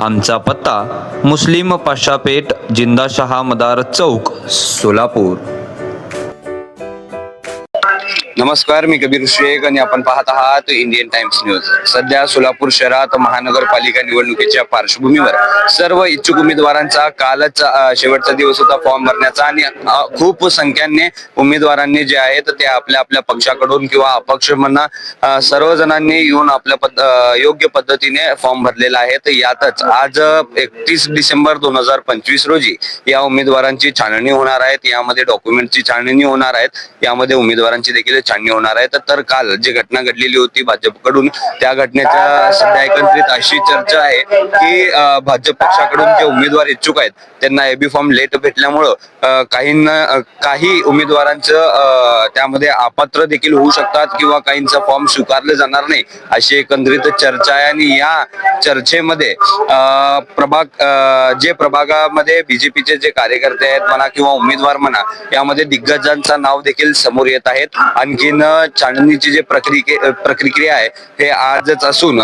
आमचा पत्ता मुस्लिम पाशापेठ जिंदाशहा मदार चौक सोलापूर. नमस्कार मी कबीर शेख आणि आपण पाहत आहात इंडियन टाइम्स न्यूज. सध्या सोलापूर शहरात महानगरपालिका निवडणुकीच्या पार्श्वभूमीवर सर्व इच्छुक उमेदवारांचा कालच शेवटचा दिवस होता फॉर्म भरण्याचा आणि खूप संख्याने उमेदवारांनी जे आहेत ते आपल्या आपल्या पक्षाकडून किंवा अपक्ष म्हणा सर्व जणांनी येऊन आपल्या पद- योग्य पद्धतीने फॉर्म भरलेला आहे. तर यातच आज एकतीस डिसेंबर दोन हजार पंचवीस रोजी या उमेदवारांची छाननी होणार आहेत. यामध्ये डॉक्युमेंटची छाननी होणार आहेत. यामध्ये उमेदवारांची देखील छाननी होणार आहे. तर काल जी घटना घडलेली होती भाजपकडून त्या घटनेच्या सध्या एकत्रित अशी चर्चा आहे की भाजप पक्षाकडून जे उमेदवार इच्छुक आहेत त्यांना एबी फॉर्म लेट भेटल्यामुळं काहींना काही उमेदवारांचं त्यामध्ये अपात्र देखील होऊ शकतात किंवा काहींचा फॉर्म स्वीकारले जाणार नाही अशी एकंदरीत चर्चा आहे. आणि या चर्चेमध्ये प्रभाग जे प्रभागामध्ये बीजेपीचे जे कार्यकर्ते आहेत म्हणा किंवा उमेदवार म्हणा यामध्ये दिग्गजांचा नाव देखील समोर येत आहेत. आणखीन छाननीची जे प्रक्रिके प्रक्रिया आहे हे आजच असून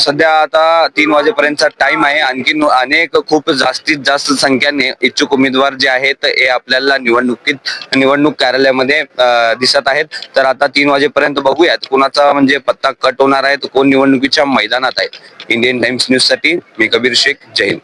सध्या आता तीन वाजेपर्यंतचा टाइम आहे. आणखीन अनेक खूप जास्तीत जास्त संख्याने इच्छुक उमेदवार जे आहेत हे आपल्याला निवडणुकीत निवडणूक कार्यालयामध्ये दिसत आहेत. तर आता तीन वाजेपर्यंत बघूयात कुणाचा म्हणजे पत्ता कट होणार आहे कोण निवडणुकीच्या मैदानात आहे. इंडियन टाइम्स न्यूजसाठी मी कबीर शेख जय हिंद.